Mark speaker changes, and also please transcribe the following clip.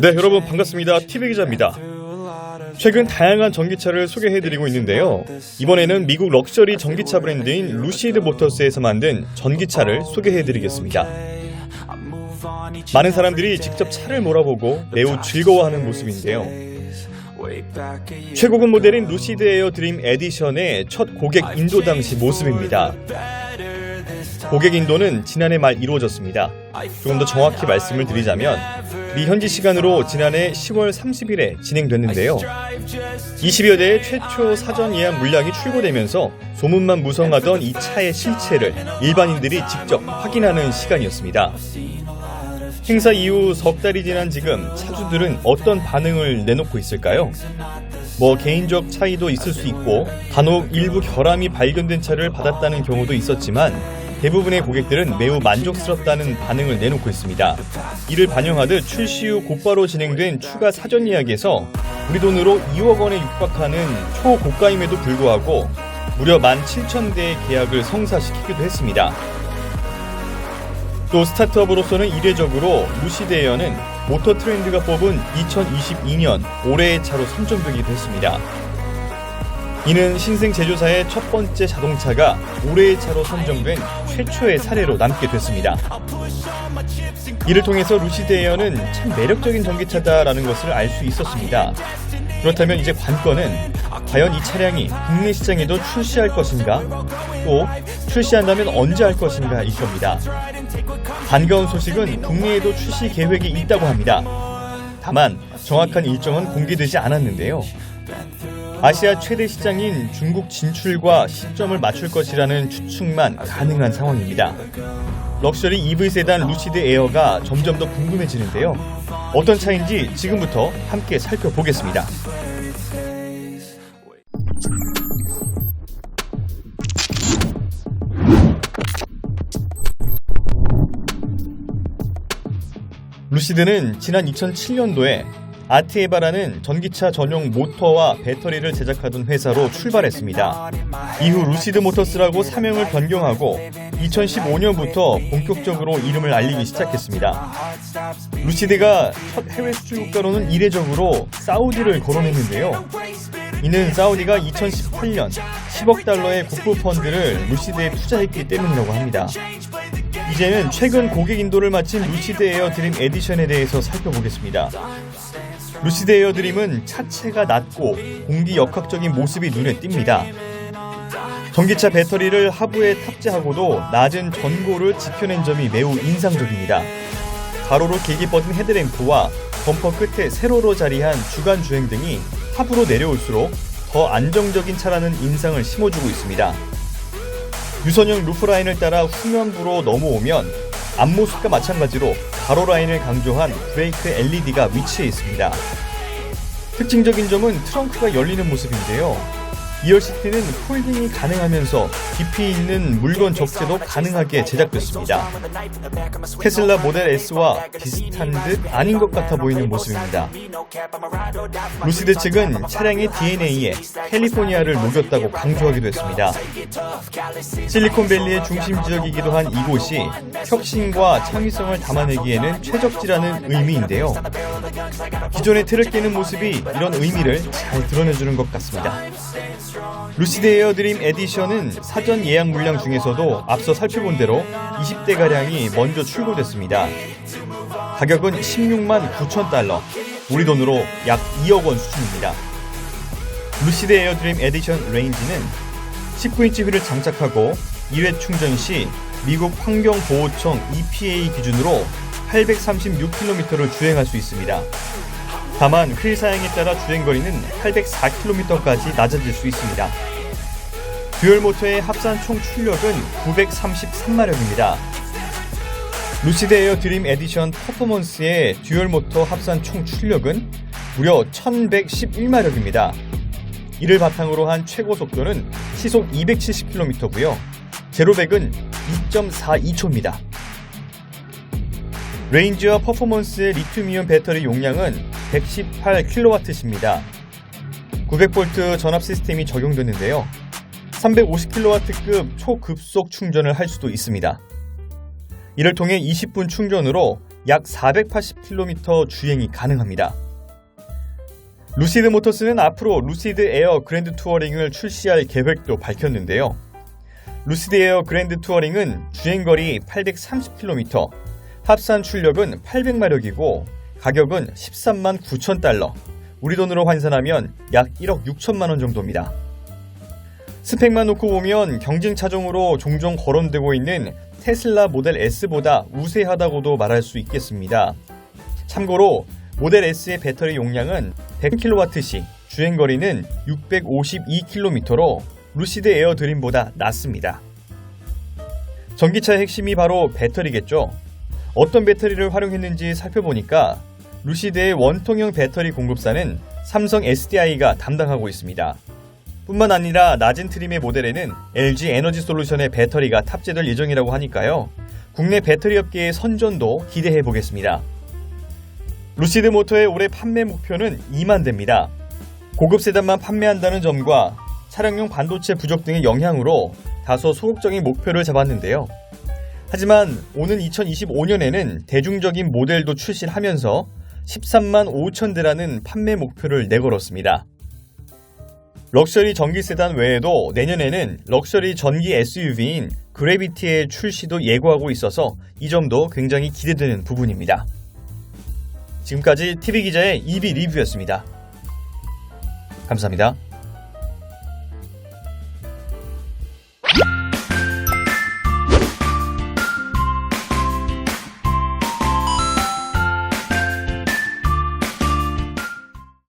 Speaker 1: 네, 여러분 반갑습니다. TV 기자입니다. 최근 다양한 전기차를 소개해드리고 있는데요. 이번에는 미국 럭셔리 전기차 브랜드인 루시드 모터스에서 만든 전기차를 소개해드리겠습니다. 많은 사람들이 직접 차를 몰아보고 매우 즐거워하는 모습인데요. 최고급 모델인 루시드 에어 드림 에디션의 첫 고객 인도 당시 모습입니다. 고객 인도는 지난해 말 이루어졌습니다. 조금 더 정확히 말씀을 드리자면 미 현지 시간으로 지난해 10월 30일에 진행됐는데요. 20여 대의 최초 사전 예약 물량이 출고되면서 소문만 무성하던 이 차의 실체를 일반인들이 직접 확인하는 시간이었습니다. 행사 이후 석 달이 지난 지금 차주들은 어떤 반응을 내놓고 있을까요? 뭐 개인적 차이도 있을 수 있고 간혹 일부 결함이 발견된 차를 받았다는 경우도 있었지만 대부분의 고객들은 매우 만족스럽다는 반응을 내놓고 있습니다. 이를 반영하듯 출시 후 곧바로 진행된 추가 사전 예약에서 우리 돈으로 2억 원에 육박하는 초고가임에도 불구하고 무려 17,000대의 계약을 성사시키기도 했습니다. 또 스타트업으로서는 이례적으로 루시드 에어는 모터 트렌드가 뽑은 2022년 올해의 차로 선정되기도 했습니다. 이는 신생 제조사의 첫 번째 자동차가 올해의 차로 선정된 최초의 사례로 남게 됐습니다. 이를 통해서 루시드 에어는 참 매력적인 전기차다라는 것을 알 수 있었습니다. 그렇다면 이제 관건은 과연 이 차량이 국내 시장에도 출시할 것인가? 또 출시한다면 언제 할 것인가 일 겁니다. 반가운 소식은 국내에도 출시 계획이 있다고 합니다. 다만 정확한 일정은 공개되지 않았는데요. 아시아 최대 시장인 중국 진출과 시점을 맞출 것이라는 추측만 가능한 상황입니다. 럭셔리 EV 세단 루시드 에어가 점점 더 궁금해지는데요. 어떤 차인지 지금부터 함께 살펴보겠습니다. 루시드는 지난 2007년도에 아티에바라는 전기차 전용 모터와 배터리를 제작하던 회사로 출발했습니다. 이후 루시드 모터스라고 사명을 변경하고 2015년부터 본격적으로 이름을 알리기 시작했습니다. 루시드가 첫 해외 수출 국가로는 이례적으로 사우디를 거론했는데요. 이는 사우디가 2018년 10억 달러의 국부 펀드를 루시드에 투자했기 때문이라고 합니다. 이제는 최근 고객 인도를 마친 루시드 에어 드림 에디션에 대해서 살펴보겠습니다. 루시드 에어 드림은 차체가 낮고 공기 역학적인 모습이 눈에 띕니다. 전기차 배터리를 하부에 탑재하고도 낮은 전고를 지켜낸 점이 매우 인상적입니다. 가로로 길게 뻗은 헤드램프와 범퍼 끝에 세로로 자리한 주간 주행 등이 하부로 내려올수록 더 안정적인 차라는 인상을 심어주고 있습니다. 유선형 루프 라인을 따라 후면부로 넘어오면 앞모습과 마찬가지로 가로 라인을 강조한 브레이크 LED가 위치해 있습니다. 특징적인 점은 트렁크가 열리는 모습인데요. 2열 시트는 폴딩이 가능하면서 깊이 있는 물건 적재도 가능하게 제작됐습니다. 테슬라 모델 S와 비슷한 듯 아닌 것 같아 보이는 모습입니다. 루시드 측은 차량의 DNA에 캘리포니아를 녹였다고 강조하기도 했습니다. 실리콘밸리의 중심 지역이기도 한 이곳이 혁신과 창의성을 담아내기에는 최적지라는 의미인데요. 기존의 틀을 깨는 모습이 이런 의미를 잘 드러내주는 것 같습니다. 루시드 에어드림 에디션은 사전 예약 물량 중에서도 앞서 살펴본 대로 20대가량이 먼저 출고됐습니다. 가격은 16만 9천 달러, 우리 돈으로 약 2억 원 수준입니다. 루시드 에어드림 에디션 레인지는 19인치 휠을 장착하고 2회 충전 시 미국 환경보호청 EPA 기준으로 836km를 주행할 수 있습니다. 다만 휠 사양에 따라 주행거리는 804km까지 낮아질 수 있습니다. 듀얼 모터의 합산 총 출력은 933마력입니다. 루시드 에어 드림 에디션 퍼포먼스의 듀얼 모터 합산 총 출력은 무려 1111마력입니다. 이를 바탕으로 한 최고 속도는 시속 270km고요. 제로백은 2.42초입니다. 레인지와 퍼포먼스의 리튬이온 배터리 용량은 118kWh입니다. 900V 전압 시스템이 적용됐는데요. 350kW급 초급속 충전을 할 수도 있습니다. 이를 통해 20분 충전으로 약 480km 주행이 가능합니다. 루시드 모터스는 앞으로 루시드 에어 그랜드 투어링을 출시할 계획도 밝혔는데요. 루시드 에어 그랜드 투어링은 주행거리 830km, 합산 출력은 800마력이고 가격은 13만 9천 달러, 우리 돈으로 환산하면 약 1억 6천만 원 정도입니다. 스펙만 놓고 보면 경쟁 차종으로 종종 거론되고 있는 테슬라 모델 S보다 우세하다고도 말할 수 있겠습니다. 참고로 모델 S의 배터리 용량은 100kWh, 주행거리는 652km로 루시드 에어 드림보다 낮습니다. 전기차의 핵심이 바로 배터리겠죠. 어떤 배터리를 활용했는지 살펴보니까 루시드의 원통형 배터리 공급사는 삼성 SDI가 담당하고 있습니다. 뿐만 아니라 낮은 트림의 모델에는 LG 에너지 솔루션의 배터리가 탑재될 예정이라고 하니까요. 국내 배터리 업계의 선전도 기대해 보겠습니다. 루시드 모터의 올해 판매 목표는 2만 대입니다. 고급 세단만 판매한다는 점과 차량용 반도체 부족 등의 영향으로 다소 소극적인 목표를 잡았는데요. 하지만 오는 2025년에는 대중적인 모델도 출시하면서 13만 5천 대라는 판매 목표를 내걸었습니다. 럭셔리 전기 세단 외에도 내년에는 럭셔리 전기 SUV인 그래비티의 출시도 예고하고 있어서 이 점도 굉장히 기대되는 부분입니다. 지금까지 TV기자의 EV 리뷰였습니다. 감사합니다.